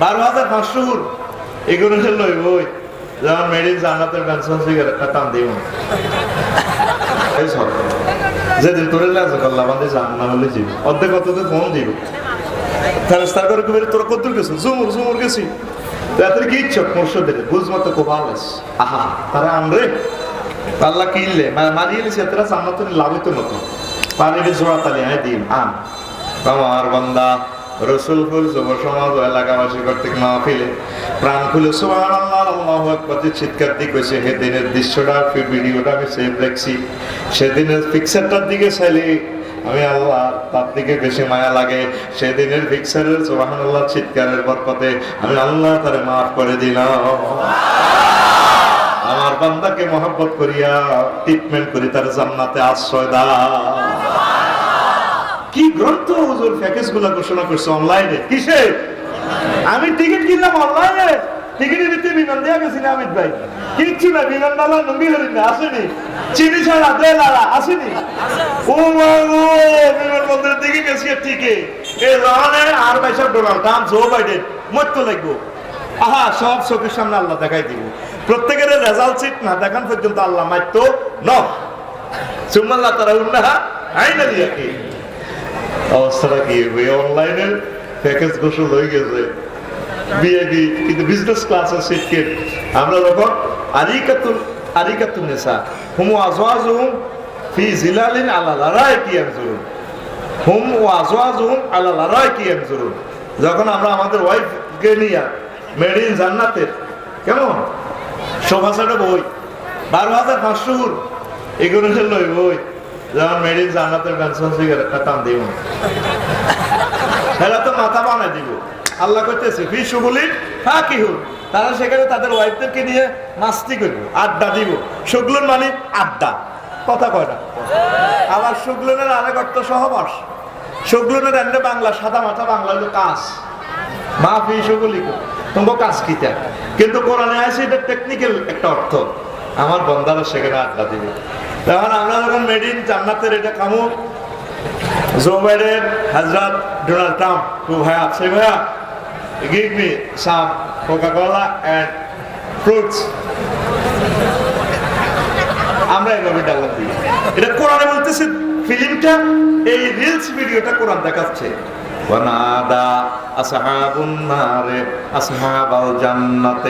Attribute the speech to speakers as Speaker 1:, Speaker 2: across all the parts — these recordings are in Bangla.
Speaker 1: বারো হাজার পাঁচশো হুর। এগুলো লইব যেমন মেডিন বেনসন সিগারেটটা টান দিব যেদিন তোরে লাগে করলাম, আমাদের জান না হলে যাবি অর্ধেক কত ফোন দিব ফেরস্তার করে কবি তোর কত গেছো? জুমুর জুমুর গেছি। তাদের কি ইচ্ছা? মুর্শদের বুঝ মতো খুব ভালো আহা, তারা আনরে আল্লাহ কিনলে মারিয়ে নিছে তারা জান্নাত লাভ হইতো মতো পানির জোড়া তালি আয় দিন। আন আমার বান্দা। রসুল ফুল যুব সমাজ এলাকাবাসী কর্তৃক মাহফিলে প্রাণ খুলে আল্লাহ আল্লাহ চিৎকার দিয়ে কইছে, হে দিনের দৃশ্যটা ভিডিওটা আমি সেভ দেখছি। সেদিনের পিকচারটার দিকে চাইলে আমি আল্লাহ তার দিকে বেশি মায়া লাগে। সেদিনের পিকচারের সুবহান আল্লাহ চিৎকারের আমি আল্লাহ তারে মাফ করে দিলাম। আমার বান্দাকে মহব্বত করিয়া ট্রিটমেন্ট করি, তার জান্নাতে আশ্রয় দাও। কি গ্রন্থ হুজুর প্যাকেজগুলা ঘোষণা করছে অনলাইনে? কিসে আমি টিকিট কিনলাম অনলাইনে। টিকিটের ভিতরে বিমান দেওয়া গেছি না অমিত ভাই? কিচ্ছু না, বিমান ডালা নঙ্গি হরিণ না, আসেনি। চিনি ছাড়া দেলারা আসেনি। ও গো বিমান বন্দরের দিকে গেছি টিকে এই রহনে আর বাইশাব ডোনাল্ড ট্রাম্প জো বাইডেন মরতে লাগবো। আহা, সব চোখের সামনে আল্লাহ দেখাই দিব। প্রত্যেকের রেজাল্ট সিট না দেখান পর্যন্ত আল্লাহ মাইতো ন সুমাল্লাহ তারা উন্না আইনা দিয়া কি অবস্থাটা কি? ওই অনলাইনের প্যাকেজ গোসল হয়ে গেছে। বিআইবি কিন্তু বিজনেস ক্লাসের সিট কেট আমরা যখন আরিকাতুল আরিকাতুল নেশা, হুম আজওয়াজুহুম ফি জিলালিন আলা লারাইকি ইয়ানজুরুন হুম ওয়াজওয়াজুহুম আলা লারাইকি ইয়ানজুরুন যখন আমরা আমাদের ওয়াইফকে নিয়ে মেড ইন জান্নাতের কেমন? সোফা বই, বারো হাজার পাঁচশো এগুলো লই বই। যেমন ইন জান্নাতের বেনসন সিগারেটটা টান দিব। এরা তো মাথা বানাই দিব। আল্লাহ করতেছে ফি সুবলি হ্যাঁ কি হুর তারা সেখানে তাদের ওয়াইফদেরকে নিয়ে মাস্তি করব, আড্ডা দিব। সুগলুন মানে আড্ডা। কথা কয় না? আবার সুগলুনের আরেক অর্থ সহবাস। সুগলুনের এন্ডে বাংলা, সাদা মাথা বাংলা হলো কাজ। মাফি সুগুলি তোমার কাজ কিতা কিন্তু কোরআনে আছে এটা টেকনিক্যাল একটা অর্থ। আমার বন্দারা সেখানে আড্ডা দিবে। তখন আমরা যখন মেডিন জান্নাতের এটা কামু জো বাইডেন হজরত ডোনাল্ড ট্রাম্প টু ভাইয়া, সেই ভাইয়া give me some Coca Cola and fruits আমরা এভাবে দিই। এটা কোরআনে বলতেছে ফিল্মটা এই রিলস ভিডিওটা কোরআন দেখাচ্ছে। ونادى أصحاب النار أصحاب الجنة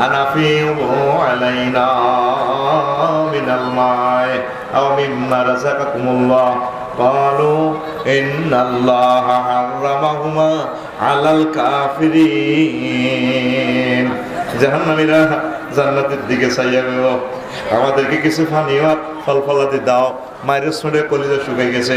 Speaker 1: أن أفيضوا علينا من الماء أو مما رزقكم الله قالوا إن الله حرمهما على الكافرين জাহান্নামীরা জান্নাতের দিকে চাইয়া গেল আমাদেরকে কিছু পানীয় ফল ফলাতে দাও মায়ের শুনে কলিজা শুকিয়ে গেছে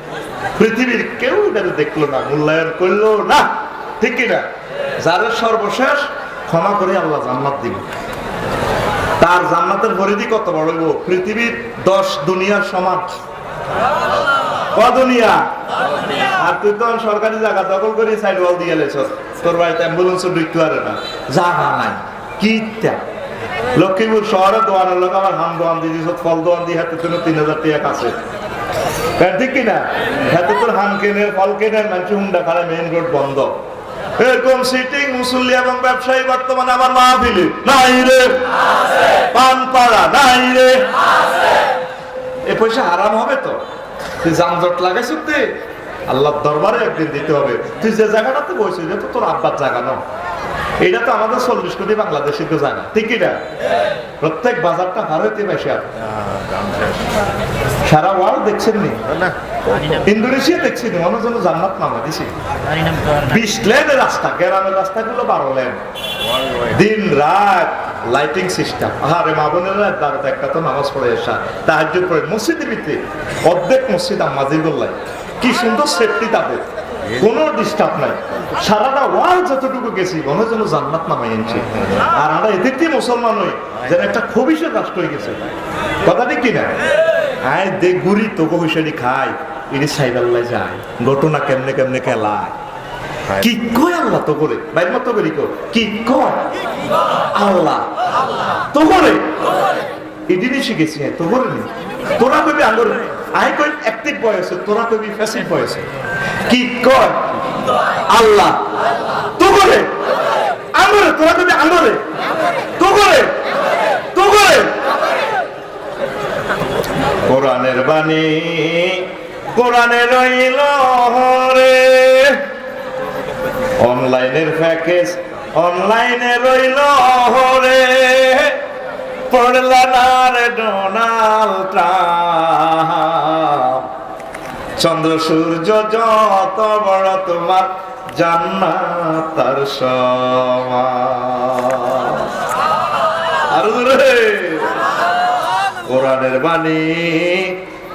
Speaker 1: পৃথিবীর কেউ দেখল না, মূল্যায়ন করল না। ঠিক কিনা? যারা সর্বশেষ ক্ষমা করে আল্লাহ জান্নাত দিব। তার জান্নাতের পরিধি কত বড় পৃথিবীর দশ দুনিয়ার কি লক্ষ্মীপুর শহরে দোয়ানের লোক আমার হাম দোয়ান দিয়ে ফল দোয়ান দিয়ে তিন হাজার টাকা কাছে। তাই ঠিক কিনা? তোর হাম কেনে, ফল কেনে মানুষ হুন্ডা রোড বন্ধ। এরকম সিটিং মুসল্লি এবং ব্যবসায়ী বর্তমানে আমার মাহফিলে। নাই রে। পানপাড়া নাই রে। এ পয়সা হারাম হবে তো? তুই যানজট লাগে সত্যি আল্লাহর দরবারে একদিন দিতে হবে। তুই যে জায়গাটাতে বসছিস এটা তো তোর আব্বার জায়গা, না? এটা তো আমাদের চল্লিশ কোটি বাংলাদেশের তো জায়গা ঠিক কিনা প্রত্যেক বাজারটা হার হইতে বেশি আর সারা ওয়ার্ল্ড দেখছেন নি? ইন্দোনেশিয়া দেখছি নি? অন্য জন্য জান্নাত নামা দিছি। বিশ লেনের রাস্তা গ্রামের রাস্তাগুলো বারো লেন। দিন রাত লাইটিং সিস্টেম আরে মা বোনেরা দাঁড়াতে একটা তো নামাজ পড়ে আসা তাহাজ পড়ে। মসজিদের ভিতরে অর্ধেক মসজিদ আম্মাজির গোল্লাই কি সুন্দর সেফটি তাদের। কোনো ডিস্টার্ব নাই। সারাটা ওয়াল যতটুকু গেছি মনে যেন জান্নাত নামাই এনেছি। আর আমরা এদের দিয়ে মুসলমান হই যেন একটা খবিসের রাষ্ট্র হয়ে গেছে। কথা ঠিক কিনা? আয় দে গুড়ি তো কবিসারি খাই। ইনি সাইবাল্লায় যায়। ঘটনা কেমনে কেমনে খেলায়। কি কয় আল্লাহ তো করে বাইর মতো করি কো। কি কয়? আল্লাহ। তো করে এদিনই শিখেছি হ্যাঁ, তো করে নি। তোরা কবি আঙ্গুর। আয় কই অ্যাক্টিভ বয়সে তোরা কবি ফ্যাসিভ বয়সে কি কয়? আল্লাহ। তো করে আঙ্গুরে তোরা কবি আঙ্গুরে তো করে তো করে কোরআনের বাণী, কোরআনে রইল রে অনলাইনের প্যাকেজ, অনলাইনে রইল রে পড়লা না রে ডোনাল্ড ট্রাম্প চন্দ্র সূর্য যত বড় তোমার জান্নাত তার সমান আরও কোরআনের বাণী,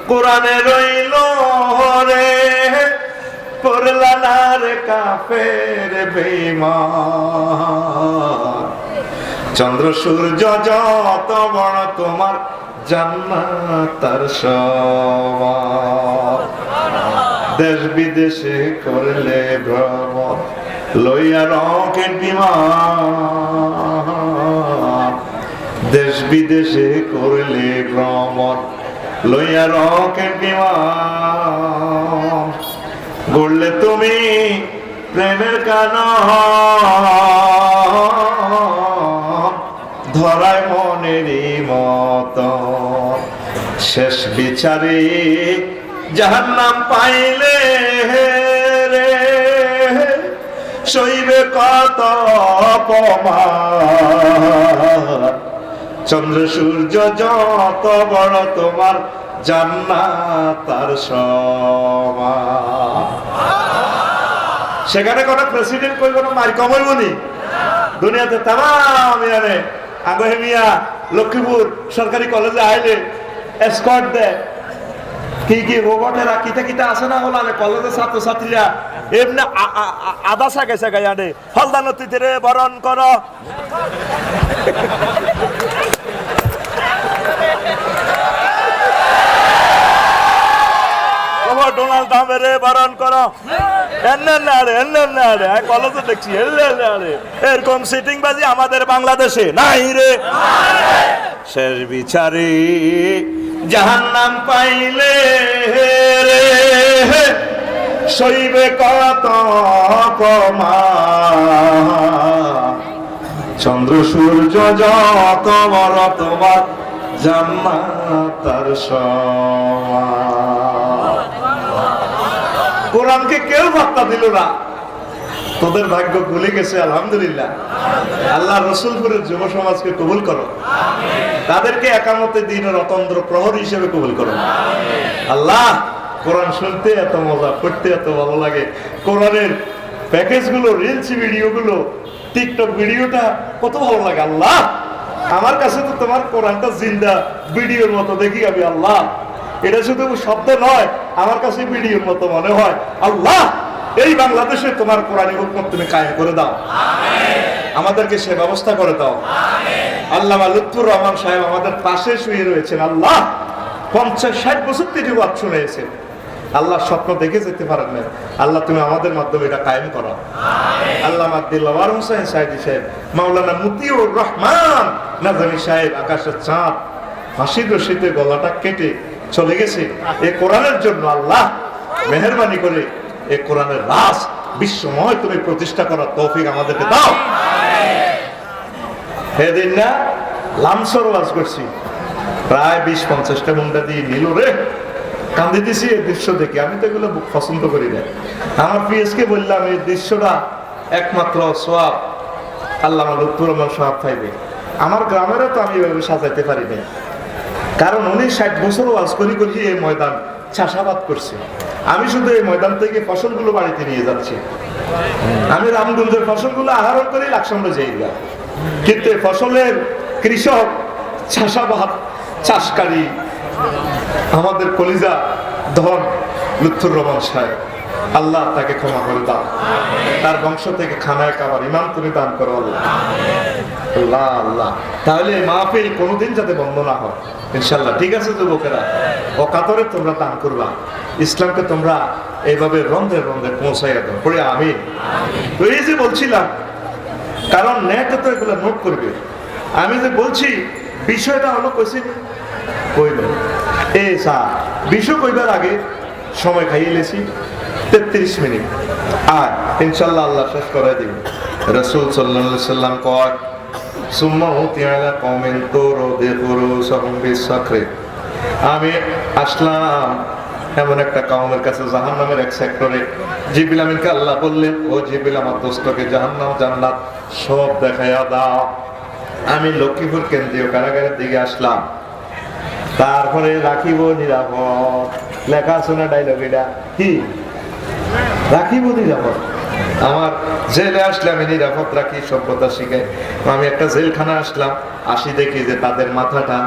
Speaker 1: কোরআনে রইল রে পড়লা না রে কাফের বেঈমান। চন্দ্র সূর্য যত বড় তোমার জান্নাত তার সমান দেশ বিদেশে করলে ভ্রমণ লইয়া রকেট বিমান। দেশ বিদেশে করলে ভ্রমণ লইয়া রকেট বিমান। গড়লে তুমি প্রেমের কান। ধরায় মনেরই শেষ বিচারে যাহার নাম পাইলে রে। সইবে কত চন্দ্র সূর্য যত বড় তোমার জান্নাত, তার সমান। সেখানে কোনো প্রেসিডেন্ট কই, কোনো মার কমই বলি দুনিয়াতে তাম ইয়ানে। আগে মিয়া, লক্ষ্মীপুর সরকারি কলেজে আইলে এসকর্ট দেয় কি কি রোবটেরা কিতা কিতা আছে না হলা কলেজের ছাত্র ছাত্রীরা এমনি আদা শাকে শাকে জানে হলদা নদীতে রে বরণ কর। ডোনাল্ড ট্রাম্পের বরণ কর। কলেজে দেখছি এল্লে না এরকম সিটিং বাজি আমাদের বাংলাদেশে নাই রে। শেষ বিচারে জাহান্নাম পাইলে রে সইবে কত চন্দ্র, সূর্য যত বড় তোমার জান্নাত তার কোরআনকে কেউ বার্তা দিল না। তোদের ভাগ্য খুলে গেছে, আলহামদুলিল্লাহ। আল্লাহ রসুলপুরের যুব সমাজকে কবুল করো। তাদেরকে একামতে দিনের অতন্ত্র প্রহর হিসেবে কবুল করো। আল্লাহ, কোরআন শুনতে এত মজা, পড়তে এত ভালো লাগে। কোরআনের প্যাকেজগুলো রিলস ভিডিও গুলো টিকটক ভিডিওটা কত ভালো লাগে, আল্লাহ। আমার কাছে তো তোমার কোরআনটা জিন্দা, ভিডিওর মতো, দেখি আমি, আল্লাহ। এটা শুধু শব্দ নয়, আমার কাছে ভিডিওর মতো মনে হয়, আল্লাহ। এই বাংলাদেশে তোমার কোরআন হুকুম তুমি কায়েম করে দাও। আমাদেরকে সে ব্যবস্থা করে দাও। আল্লাহ লুৎফুর রহমান সাহেব আমাদের পাশে শুয়ে রয়েছেন। আল্লাহ, পঞ্চাশ ষাট বছর থেকে বাদ শুনেছে আল্লাহ স্বপ্ন দেখে যেতে পারেন না আল্লাহ, তুমি আমাদের মাধ্যমে এটা কায়েম করো। আল্লাহ আব্দুল্লাহ হোসেন সাহেদি সাহেব, মাওলানা মুতিউর রহমান নাজামি সাহেব, আকাশের চাঁদ ফাঁসির রশিতে গলাটা কেটে চলে গেছে। এ কোরআনের জন্য আল্লাহ মেহরবানি করে এই কোরআনের রাস বিশ্বময় তুমি প্রতিষ্ঠা করার তৌফিক আমাদেরকে দাও। সেদিন না লামসর ওয়াজ করছি। প্রায় বিশ পঞ্চাশটা মুন্ডা দিয়ে নিল রে। কান্দিতেছি এই দৃশ্য দেখে। আমি তো এগুলো পছন্দ করি না। আমার পিএসকে বললাম, এই দৃশ্যটা একমাত্র সোয়াব আল্লাহ লুৎফুর রহমান সোয়াব পাইবে আমার গ্রামেরও তো আমি এভাবে সাজাইতে পারি না কারণ উনি ষাট বছর ওয়াজ করি করি এই ময়দান চাষাবাদ করছে। আমি শুধু এই ময়দান থেকে ফসলগুলো বাড়িতে নিয়ে যাচ্ছি। আমি রামগঞ্জের ফসলগুলো আহরণ করে, লাকসামরা যাই কিন্তু ফসলের কৃষক, চাষাবাদ, চাষকারী, আমাদের কলিজা ধন লুৎফুর রহমান সাহেব। আল্লাহ তাকে ক্ষমা করে দাও। তার বংশ থেকে খানায় কাবার ইমান তুমি দান করো আল্লাহ। আল্লাহ আল্লাহ। তাহলে মাহফিল কোনোদিন যাতে বন্ধ না হয়। ইনশাল্লাহ ঠিক আছে যুবকেরা? ও কাতরে তোমরা দান করবা। ইসলামকে তোমরা এইভাবে রন্ধে রন্ধে পৌঁছাইয়া দাও। পড়ে আমি তো এই যে বলছিলাম, কারণ নেট তো এগুলো নোট করবে। আমি যে বলছি, বিষয়টা হলো কইছি, কইল। এ স্যার, বিষয় কইবার আগে সময় খাইয়ে লেছি। তেত্রিশ মিনিট। আর ইনশাল্লাহ আল্লাহ শেষ করে দিব। রসুল সাল্লাহ সাল্লাম কয়, সুম্মা হুতিয়ালা কমেন তোর দেখুরু সহম বিশ্বখরে আমি আসলাম এমন একটা কাউমের কাছে জাহান নামের এক সেক্টরে জিবিল আমিনকে আল্লাহ বললেন, ও জিবিল আমার দোস্তকে জাহান্নাম, জান্নাত সব দেখাইয়া দাও। আমি লক্ষ্মীপুর কেন্দ্রীয় কারাগারের দিকে আসলাম। তারপরে রাখিব নিরাপদ। লেখা শোনা ডাইলগ এটা? কি? রাখিব নিরাপদ। আমার জেলে আসলে আমি নিরাপদ রাখি, সভ্যতা শিখে। আমি একটা জেলখানা আসলাম, আসি দেখি যে তাদের মাথাটা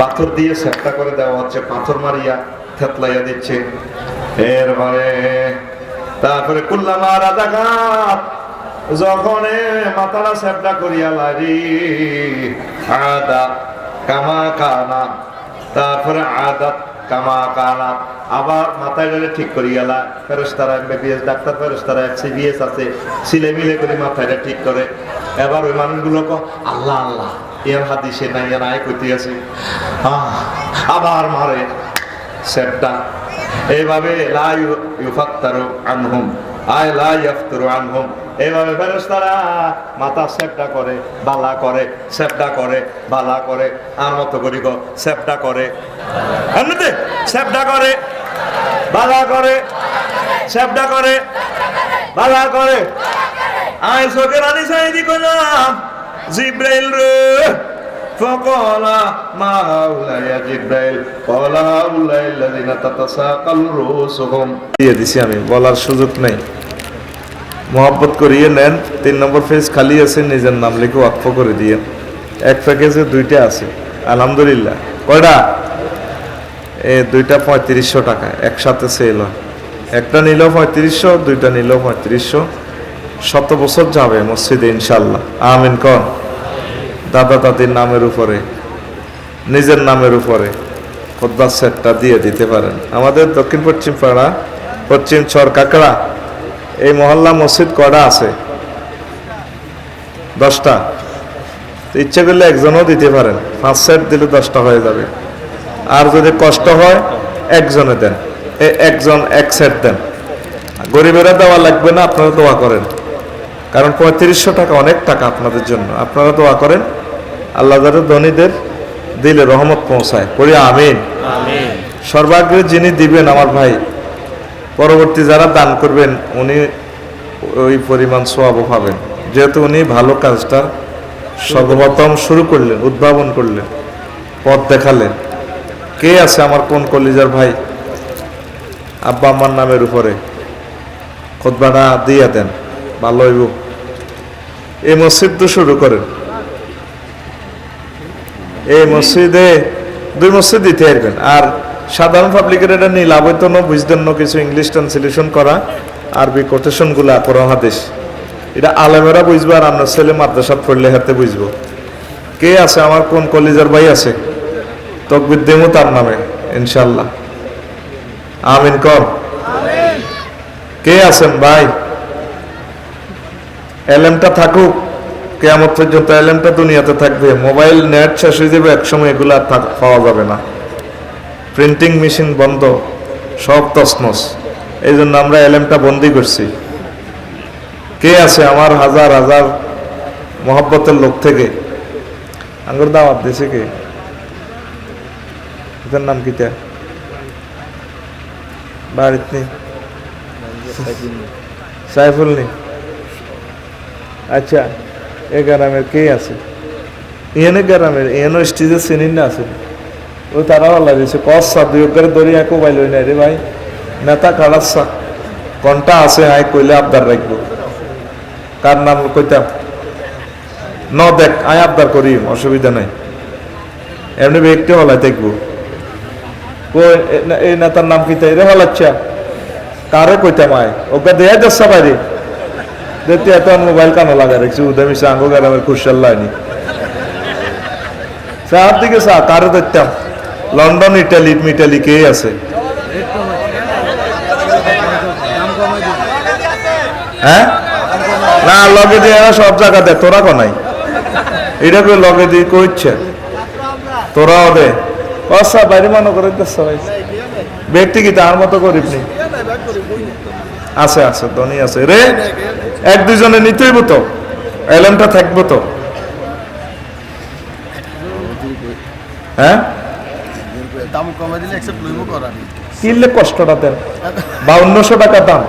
Speaker 1: পাথর দিয়ে সেপ্টা করে দেওয়া হচ্ছে, পাথর মারিয়া থেতলাইয়া দিচ্ছে। এরপরে তারপরে কুল্লামা রাজাঘাট যখন এ মাথাটা সেপ্টা করিয়া লারি, আদা কামা কানা তারপরে আদাত কামা কানা আবার মাথায় গেলে ঠিক করি গেলা। ফেরস্তারা এমবিবিএস ডাক্তার ফেরস্তারা সিবিএস আছে। সিলে মিলে করে মাথাটা ঠিক করে। এবার ওই মানুষগুলো কো আল্লাহ আল্লাহ, ইয়ার হাদিসে নাই, ইয়ার আয় করতে আছে আবার মারে সেটটা। এইভাবে লা ইউ- ইউফাত্তারু আনহুম। আয় লা ইয়াফতারু আনহুম। এইভাবে ফেরেশতারা মাথা সেপটা করে বালা করে সেপটা করে বালা করে আর মতো করি গো সেপটা করে এমনিতে সেপটা করে বালা করে সেপটা করে বালা করে আয় চোখের আনি সাইদি কইলাম জিব্রাইল রে فقال ما هؤلاء يا جبريل قال هؤلاء الذين تتساقل رؤوسهم দিয়ে দিছি আমি বলার সুযোগ নেই মোহাব্বত করিয়ে নেন। তিন নম্বর ফেজ খালি আছে, নিজের নাম লিখে ওয়াকফ করে দিয়ে। এক প্যাকেজে দুইটা আছে, আলহামদুলিল্লাহ। কয়টা? এ, দুইটা পঁয়ত্রিশশো টাকা, একসাথে সেল হয়। একটা নিল পঁয়ত্রিশশো, দুইটা নিল পঁয়ত্রিশশো। শত বছর যাবে মসজিদে ইনশাল্লাহ আমিন, কন। দাদা দাদির নামের উপরে, নিজের নামের উপরে খোদ্দার সেটটা দিয়ে দিতে পারেন। আমাদের দক্ষিণ পশ্চিম পাড়া, পশ্চিম চর কাকড়া। এই মহল্লা মসজিদ কটা আছে? দশটা। তো ইচ্ছে করলে একজনও দিতে পারেন। পাঁচ সেট দিলে দশটা হয়ে যাবে। আর যদি কষ্ট হয় একজনে দেন। একজন এক সেট দেন। গরিবেরা দেওয়া লাগবে না আপনারা দোয়া করেন। কারণ পঁয়ত্রিশশো টাকা অনেক টাকা আপনাদের জন্য। আপনারা দোয়া করেন আল্লাহ ধনীদের দিলে রহমত পৌঁছায়। পড়ি আমিন। সর্বাগ্রে যিনি দিবেন আমার ভাই পরবর্তী যারা দান করবেন, উনি ওই পরিমাণ সোয়াবও পাবেন। যেহেতু উনি ভালো কাজটা সর্বপ্রথম শুরু করলেন, উদ্ভাবন করলেন, পথ দেখালেন। কে আছে আমার কোন কলিজার ভাই? আব্বা আম্মার নামের উপরে। খোদবাটা দিয়া দেন, ভালো হইব। এই মসজিদ তো শুরু করেন। এই মসজিদে দুই মসজিদ দিতে পারবেন আর সাধারণ পাবলিকের এটা নীলাভ হইতো না, বুঝতেন না কিছু ইংলিশ ট্রান্সলেশন করা, আরবি কোটেশনগুলা কোরআন হাদিস। এটা আলেমেরা বুঝব আর আপনার ছেলে মাদ্রাসাত পড়লে হাতে বুঝব। কে আছে? আমার কোন কলেজের ভাই আছে? তকবির দেমু তার নামে ইনশাল্লাহ আমিন, কর। কে আছেন ভাই? এলএমটা থাকুক কেমন পর্যন্ত এলএমটা দুনিয়াতে থাকবে। মোবাইল নেট শেষ হয়ে যাবে, একসময় এগুলো পাওয়া যাবে না। প্রিন্টিং মেশিন বন্ধ, সব তসনস এই জন্য আমরা এলএমটা বন্দি করছি। কে আছে আমার হাজার হাজার মহব্বতের লোক থেকে? আঙ্গুর দাওয়াত দিছে কে? এটার নাম কিটা বাড়িত নেই। সাইফুল নেই। আচ্ছা এ গ্রামের কে আছে? ইয়েনে গ্রামের ইয়েনো স্টেজে চিনিন না আছে? ও তারা আল্লাহ দিয়েছে, কস দুই করে দড়ি একো বাইল নাই রে ভাই। নেতা কাড়াচ্ছা কোনটা আছে আই কইলে আবদার রাখব। কার নাম কইতাম? ন দেখ, আয় আবদার করি, অসুবিধা নাই। এমনি ব্যক্তি হলাই দেখব এ- এই নেতার নাম কি তাই রে হলাচ্ছা? কারে কইতাম আয়? ওকে দেয়া যাচ্ছে বাইরে দেখতে এত মোবাইল কানো লাগা রেখেছি উদামি সাঙ্গো গ্রামের কুশাল লাইনি চার দিকে চা কারে দেখতাম লন্ডন, ইটালি, মিটালি কে আছে? হ্যাঁ? না, লগে দিয়ে সব জায়গা দে, তোরা নাই। এটা করে লগে দিয়ে কইছে তোরাও দে। অসা বাইরে মনে করে ভাই। ব্যক্তি কি তার মতো গরিব নেই? আছে আছে, ধনী আছে। রে, এক দুজনে নিতেইব তো এলএমটা থাকব তো। হ্যাঁ?
Speaker 2: কমে দিলে একসেপ্ট লইব করার
Speaker 1: কিনলে কষ্টটা দেন বাউন্নশো টাকা দাম।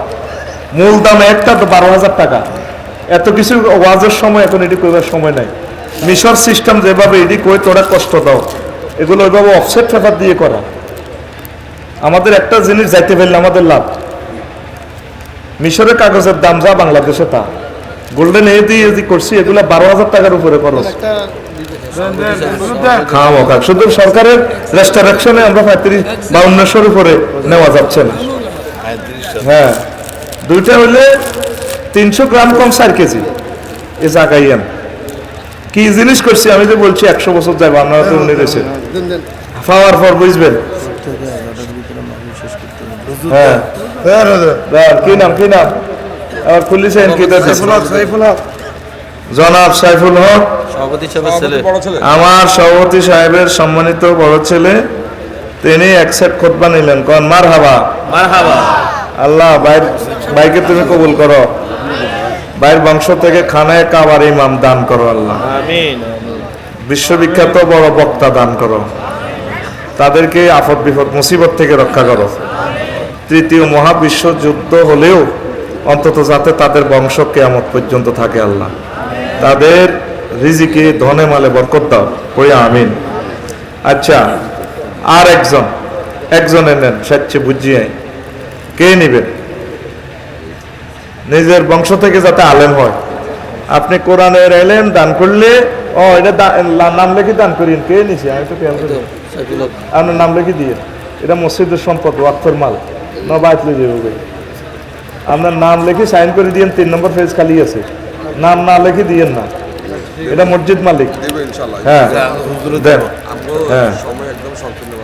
Speaker 1: মূল দাম একটা তো বারো হাজার টাকা। এত কিছু ওয়াজের সময় এখন এটি কইবার সময় নাই। মিশর সিস্টেম যেভাবে এটি কই তোরা কষ্ট দাও। এগুলো ওইভাবে অফসেট পেপার দিয়ে করা। আমাদের একটা জিনিস যাইতে পারলে আমাদের লাভ। মিশরের কাগজের দাম যা বাংলাদেশে তা। গোল্ডেন এ দিয়ে করছি এগুলো বারো হাজার টাকার উপরে খরচ।
Speaker 2: একটা
Speaker 1: খাওয়া খাক শুধু সরকারের রেস্টারেকশনে আমরা পঁয়ত্রিশ বা উনিশশোর উপরে নেওয়া যাচ্ছে না। হ্যাঁ। দুইটা হইলে তিনশো গ্রাম কম চার কেজি। এ জাগাইয়ান কি জিনিস করছি আমি তো বলছি, একশো বছর যাব আপনারা তো উনি রয়েছে
Speaker 2: দেন দেন
Speaker 1: পাওয়ার পর বুঝবেন। হ্যাঁ। কি নাম কি নাম? আবার খুলিছেন কি সাইফুল হক।
Speaker 3: সভাপতি সাহেবের ছেলে।
Speaker 1: আমার সভাপতি সাহেবের সম্মানিত বড় ছেলে তিনি একসেপ্ট খোদবা নিলেন। কন? মার হাবা আল্লাহ বাইকে তুমি কবুল করো। বাইর বংশ থেকে খানায় কাবার ইমাম দান করো আল্লাহ। বিশ্ববিখ্যাত বড় বক্তা দান করো। তাদেরকে আফত বিপদ মুসিবত থেকে রক্ষা করো। তৃতীয় মহাবিশ্ব যুদ্ধ হলেও অন্তত যাতে তাদের বংশ কেয়ামত পর্যন্ত থাকে আল্লাহ। তাদের রিজিকে, ধনে মালে বরকত দাও। কই আমিন। আচ্ছা আর একজন একজনের নেন, স্বেচ্ছে বুঝিয়ে কে নিবেন? নিজের বংশ থেকে যাতে আলেম হয়। আপনি কোরআনের এলেম দান করলে, ও, এটা নাম লিখে দান করিন কে নিছে? আমি তো খেয়াল করি আপনার নাম লিখে দিয়ে এটা মসজিদের সম্পদ, ওয়াক্তর মাল। লিখে দেবে আপনার নাম লিখে সাইন করে দিয়েন, তিন নম্বর ফেজ খালি আছে। নাম না লিখে দিয়েন না। এটা মসজিদ মালিক। হ্যাঁ। হ্যাঁ।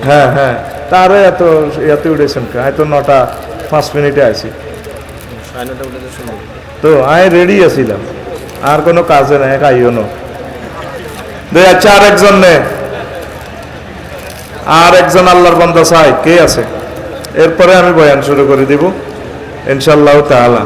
Speaker 1: হ্যাঁ হ্যাঁ। তারে এত এত উঠেছেন? হয়তো নটা পাঁচ মিনিটে আছি
Speaker 3: তো
Speaker 1: আমি রেডি আছিলাম। আর কোনো কাজে নাই খাইও না। আচ্ছা আর একজন নে। আর একজন আল্লাহর বান্দা চাই। কে আছে? এরপরে আমি বয়ান শুরু করে দিব। ইনশাল্লাহ তাআলা।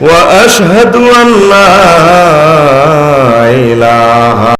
Speaker 1: وأشهد أن لا إله